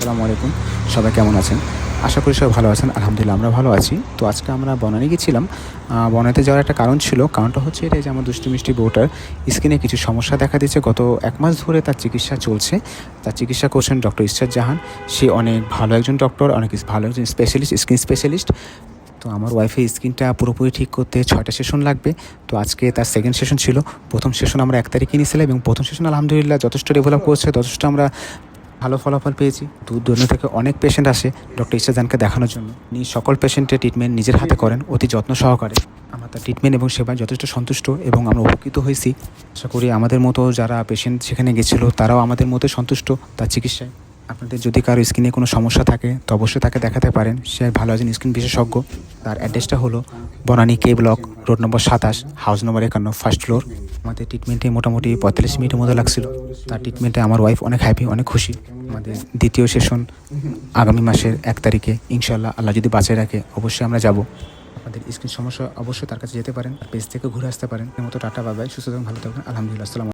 আসসালামু আলাইকুম। সবাই কেমন আছেন? আশা করি সবাই ভালো আছেন। আলহামদুলিল্লাহ আমরা ভালো আছি। তো আজকে আমরা বনানি গেছিলাম। আহ, বনানীতে যাওয়ার একটা কারণ ছিল। কারণটা হচ্ছে এটাই যে আমার দুষ্টু মিষ্টি বউটার স্কিনে কিছু সমস্যা দেখা দিয়েছে। গত এক মাস ধরে তার চিকিৎসা চলছে। তার চিকিৎসা করছেন ডক্টর ইসরাত জাহান। সে অনেক ভালো একজন ডক্টর অনেক ভালো একজন স্পেশালিস্ট স্কিন স্পেশালিস্ট তো আমার ওয়াইফের স্কিনটা পুরোপুরি ঠিক করতে ছয়টা সেশন লাগবে। তো আজকে তার সেকেন্ড সেশন ছিল। প্রথম সেশন আমরা এক তারিখে নিয়েছিলাম এবং প্রথম সেশন আলহামদুলিল্লাহ যথেষ্ট ডেভেলপ করছে। যথেষ্ট আমরা ভালো ফলাফল পেয়েছি। দূর দূরান্ত থেকে অনেক পেশেন্ট আসে ডক্টর ইসাজানকে দেখানোর জন্য। উনি সকল পেশেন্টের ট্রিটমেন্ট নিজের হাতে করেন, অতি যত্ন সহকারে। আমরা তার ট্রিটমেন্ট এবং সেবায় যথেষ্ট সন্তুষ্ট এবং আমরা উপকৃত হয়েছি। আশা করি আমাদের মতো যারা পেশেন্ট সেখানে গেছিল, তারাও আমাদের মতো সন্তুষ্ট তার চিকিৎসায়। আপনাদের যদি কারও স্কিনে কোনো সমস্যা থাকে, তো অবশ্যই তাকে দেখাতে পারেন। সে ভালো একজন স্কিন বিশেষজ্ঞ। তার অ্যাড্রেসটা হলো Banani K block, road number সাতাশ হাউস নম্বর একান্ন ফার্স্ট ফ্লোর আমাদের ট্রিটমেন্টে মোটামুটি পঁয়তাল্লিশ মিনিটের মতো লাগছিল। তার ট্রিটমেন্টে আমার ওয়াইফ অনেক হ্যাপি অনেক খুশি। আমাদের দ্বিতীয় সেশন আগামী মাসের এক তারিখে ইনশাল্লাহ আল্লাহ যদি বাঁচিয়ে রাখে, অবশ্যই আমরা যাব। আমাদের স্কিন সমস্যা অবশ্যই তার কাছে যেতে পারেন পেজ থেকে ঘুরে আসতে পারেন। এর মতো টাটা বাবাই সুস্থ থাকুন, ভালো থাকবেন আলহামদুলিল্লাহ, আসসালাম